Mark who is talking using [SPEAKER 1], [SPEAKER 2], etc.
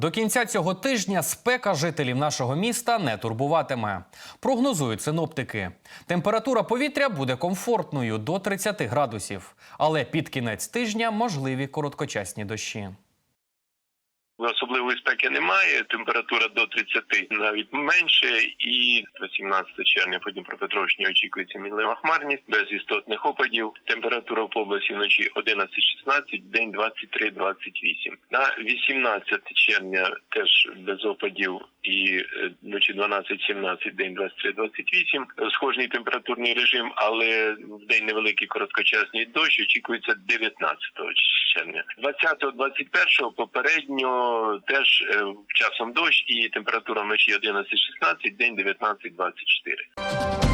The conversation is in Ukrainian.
[SPEAKER 1] До кінця цього тижня спека жителів нашого міста не турбуватиме. Прогнозують синоптики. Температура повітря буде комфортною до 30 градусів, але під кінець тижня можливі короткочасні дощі.
[SPEAKER 2] Особливої спеки немає, температура до 30, навіть менше, і 18 червня по Дніпропетровщині очікується мінлива хмарність, без істотних опадів. Температура в області вночі 11-16, день 23-28. На 18 червня теж без опадів і е, вночі 12-17, день 23-28. Схожий температурний режим, але в день невеликий короткочасний дощ очікується 19 червня. 20-21 попередньо теж е, часом дощ і температура вночі 11-16, день 19-24.